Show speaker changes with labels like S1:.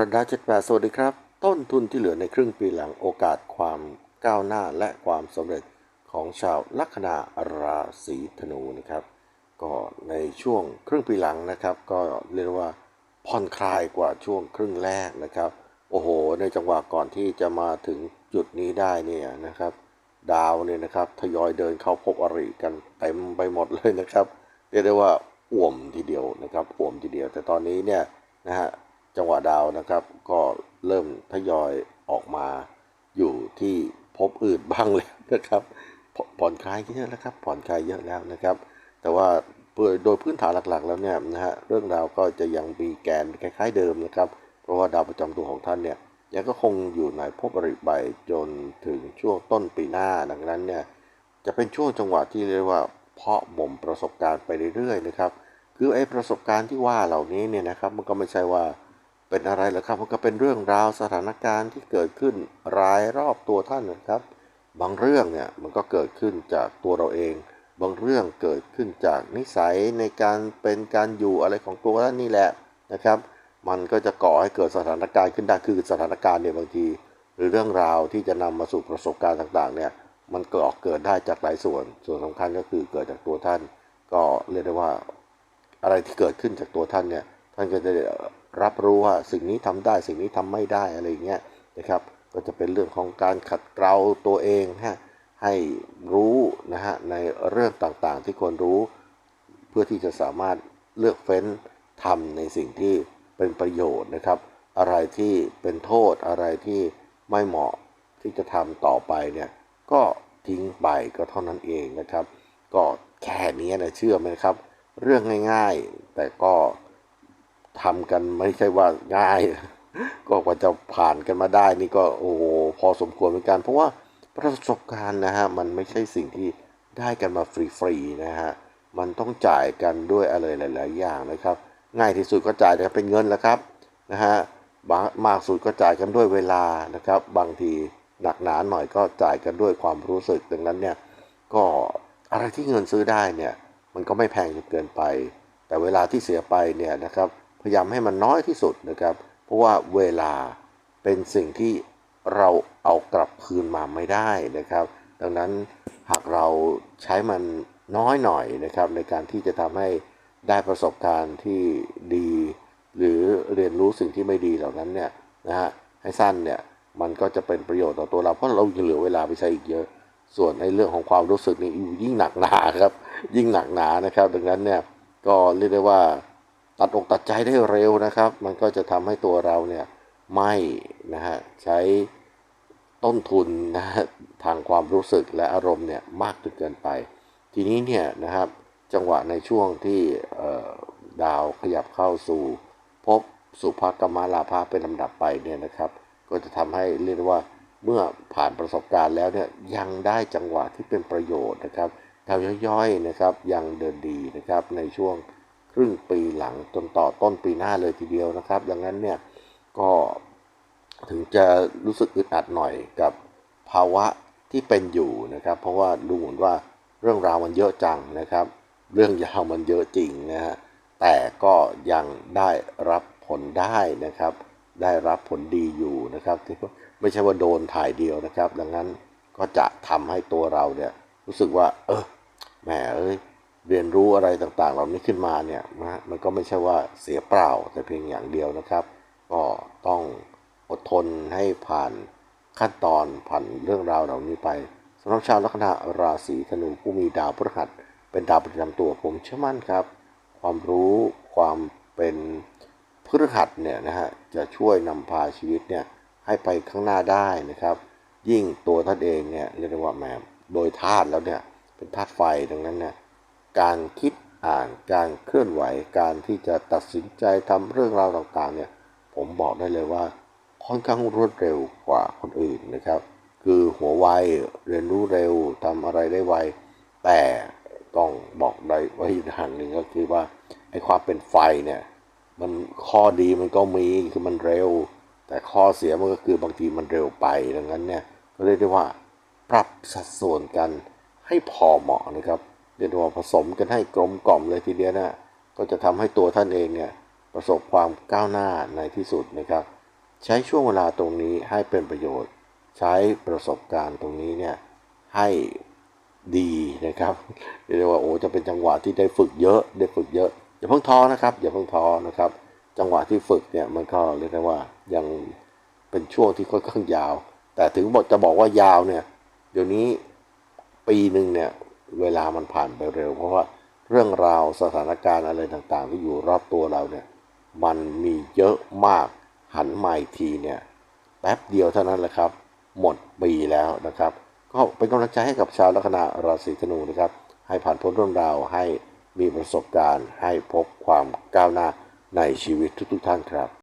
S1: รัดาเจ็ดแปดสวัสดีครับ ต้นทุนที่เหลือในครึ่งปีหลังโอกาสความก้าวหน้าและความสำเร็จของชาวลัคนาราศีธนูนะครับ ก็ในช่วงครึ่งปีหลังนะครับ ก็เรียกว่าผ่อนคลายกว่าช่วงครึ่งแรกนะครับ โอ้โห ในจังหวะก่อนที่จะมาถึงจุดนี้ได้เนี่ยนะครับ ดาวเนี่ยนะครับทยอยเดินเข้าพบอริกันเต็มไปหมดเลยนะครับเรียกได้ว่าอ่วมทีเดียวนะครับอ่วมทีเดียว แต่ตอนนี้เนี่ยนะฮะ จังหวะดาวนะครับ ก็เริ่มทยอยออกมาอยู่ที่พบอื่นบ้างเลยนะครับ ผ่อนคลายเยอะแล้วครับ ผ่อนคลายเยอะแล้วนะครับ แต่ว่าโดยพื้นฐานหลักๆ แล้วเนี่ยนะฮะเรื่องราวก็จะยังมีแกนคล้ายๆเดิมนะครับ เพราะว่าดาวประจำตัวของท่านเนี่ยยังก็คงอยู่ในภพอริใบจนถึงช่วงต้นปีหน้าดังนั้นเนี่ยจะเป็นช่วงจังหวะที่เรียกว่าเพาะบ่มประสบการณ์ไปเรื่อยๆนะครับ คือไอ้ประสบการณ์ที่ว่าเหล่านี้เนี่ยนะครับ มันก็ไม่ใช่ว่า เป็นอะไรหรอครับมันก็เป็นเรื่องราวสถานการณ์ที่เกิดขึ้นรายรอบตัวท่านนะครับ บางเรื่องเนี่ยมันก็เกิดขึ้นจากตัวเราเอง บางเรื่องเกิดขึ้นจากนิสัยในการเป็นการอยู่อะไรของตัวท่านนี่แหละนะครับ มันก็จะก่อให้เกิดสถานการณ์ขึ้นได้คือสถานการณ์เนี่ยบางที หรือเรื่องราวที่จะนำมาสู่ประสบการณ์ต่างๆเนี่ยมันเกิดเกิดได้จากหลายส่วน ส่วนสำคัญก็คือเกิดจากตัวท่าน ก็เรียกได้ว่าอะไรที่เกิดขึ้นจากตัวท่านเนี่ย ท่านก็จะรับรู้ว่าสิ่งนี้ทำได้สิ่งนี้ทำไม่ได้อะไรอย่างเงี้ยนะครับ ก็จะเป็นเรื่องของการขัดเกลาตัวเองฮะให้รู้นะฮะในเรื่องต่างๆ ที่ควรรู้ เพื่อที่จะสามารถเลือกเฟ้นทำในสิ่งที่เป็นประโยชน์นะครับ อะไรที่เป็นโทษอะไรที่ไม่เหมาะที่จะทำต่อไปเนี่ยก็ทิ้งไปก็เท่านั้นเองนะครับ ก็แค่นี้นะเชื่อไหมครับ เรื่องง่าย ๆ แต่ก็ ทำกันไม่ใช่ว่าง่าย ก็กว่าจะผ่านกันมาได้นี่ก็โอ้โหพอสมควรเหมือนกัน เพราะว่าประสบการณ์นะฮะมันไม่ใช่สิ่งที่ได้กันมาฟรีๆนะฮะมันต้องจ่ายกันด้วยอะไรหลาย ๆ อย่างนะครับ ง่ายที่สุดก็จ่ายกันเป็นเงินแล้วครับนะฮะมากสุดก็จ่ายกันด้วยเวลานะครับ บางทีหนักหนาหน่อยก็จ่ายกันด้วยความรู้สึกดังนั้นเนี่ยก็อะไรที่เงินซื้อได้เนี่ยมันก็ไม่แพงจนเกินไป แต่เวลาที่เสียไปเนี่ยนะครับ ยายามให้มันน้อยที่สุดนะครับ เพราะว่าเวลาเป็นสิ่งที่เราเอากลับคืนมาไม่ได้นะครับ ดังนั้นหากเราใช้มันน้อยหน่อยนะครับ ในการที่จะทำให้ได้ประสบการณ์ที่ดี หรือเรียนรู้สิ่งที่ไม่ดีเหล่านั้นเนี่ยนะฮะให้สั้นเนี่ยมันก็จะเป็นประโยชน์ต่อตัวเราเพราะเราเหลือเวลาไปใช้อีกเยอะ ส่วนในเรื่องของความรู้สึกนี่ยิ่งหนักหนาครับ ยิ่งหนักหนานะครับ ดังนั้นเนี่ยก็เรียกได้ว่า ตัดอกตัดใจได้เร็วนะครับ มันก็จะทำให้ตัวเราเนี่ยไม่นะฮะใช้ต้นทุนนะฮะทางความรู้สึกและอารมณ์เนี่ยมากจนเกินไป ทีนี้เนี่ยนะครับจังหวะในช่วงที่ดาวขยับเข้าสู่ พบสุภกรรมลาภาเป็นลำดับไปเนี่ยนะครับ ก็จะทำให้เรียกว่าเมื่อผ่านประสบการณ์แล้วเนี่ยยังได้จังหวะที่เป็นประโยชน์นะครับดาวย่อยๆนะครับยังเดินดีนะครับในช่วง ครึ่งปีหลังจนต่อต้นปีหน้าเลยทีเดียวนะครับ ดังนั้นเนี่ยก็ถึงจะรู้สึกอึดอัดหน่อยกับภาวะที่เป็นอยู่นะครับ เพราะว่าดูเหมือนว่าเรื่องราวมันเยอะจังนะครับ เรื่องยาวมันเยอะจริงนะฮะแต่ก็ยังได้รับผลได้นะครับ ได้รับผลดีอยู่นะครับไม่ใช่ว่าโดนถ่ายเดียวนะครับ ดังนั้นก็จะทำให้ตัวเราเนี่ยรู้สึกว่า เออแหมเอ้ย เรียนรู้อะไรต่างๆ เหล่านี้ขึ้นมาเนี่ยนะมันก็ไม่ใช่ว่าเสียเปล่าแต่เพียงอย่างเดียวนะครับ ก็ต้องอดทนให้ผ่านขั้นตอนผ่านเรื่องราวเหล่านี้ไปสำหรับชาวลัคนาราศีธนูผู้มีดาวพฤหัส เป็นดาวประจำตัวผมเชื่อมั่นครับ ความรู้ความเป็นพฤหัสเนี่ยนะฮะจะช่วยนำพาชีวิตเนี่ยให้ไปข้างหน้าได้นะครับ ยิ่งตัวท่านเองเนี่ยเรียกว่าแหมโดยธาตุแล้วเนี่ยเป็นธาตุไฟดังนั้นเนี่ย การคิดอ่านการเคลื่อนไหวการที่จะตัดสินใจทำเรื่องราวต่างๆเนี่ยผมบอกได้เลยว่าค่อนข้างรวดเร็วกว่าคนอื่นนะครับ คือหัวไวเรียนรู้เร็วทำอะไรได้ไว แต่ต้องบอกได้ไว้อย่างหนึ่งก็คือว่าไอ้ความเป็นไฟเนี่ยมันข้อดีมันก็มีคือมันเร็ว แต่ข้อเสียมันก็คือบางทีมันเร็วไปดังนั้นเนี่ยก็เรียกได้ว่าปรับสัดส่วนกันให้พอเหมาะนะครับ เรียกว่าผสมกันให้กลมกล่อมเลยทีเดียวนะก็จะทำให้ตัวท่านเองเนี่ยประสบความก้าวหน้าในที่สุดนะครับ ใช้ช่วงเวลาตรงนี้ให้เป็นประโยชน์ ใช้ประสบการณ์ตรงนี้เนี่ยให้ดีนะครับเรียกว่าโอ้จะเป็นจังหวะที่ได้ฝึกเยอะได้ฝึกเยอะอย่าเพิ่งท้อนะครับอย่าเพิ่งท้อนะครับ จังหวะที่ฝึกเนี่ยมันก็เรียกได้ว่ายังเป็นช่วงที่ค่อนข้างยาว แต่ถึงบอกจะบอกว่ายาวเนี่ยเดี๋ยวนี้ปีหนึ่งเนี่ย เวลามันผ่านไปเร็ว เพราะว่าเรื่องราวสถานการณ์อะไรต่างๆ ที่อยู่รอบตัวเราเนี่ย มันมีเยอะมากหันมาอีกทีเนี่ยแป๊บเดียวเท่านั้นแหละครับ หมดปีแล้วนะครับ ก็เป็นกำลังใจให้กับชาวลัคนาราศีธนูนะครับ ให้ผ่านพ้นเรื่องราวให้มีประสบการณ์ ให้พบความก้าวหน้าในชีวิตทุกๆท่านครับ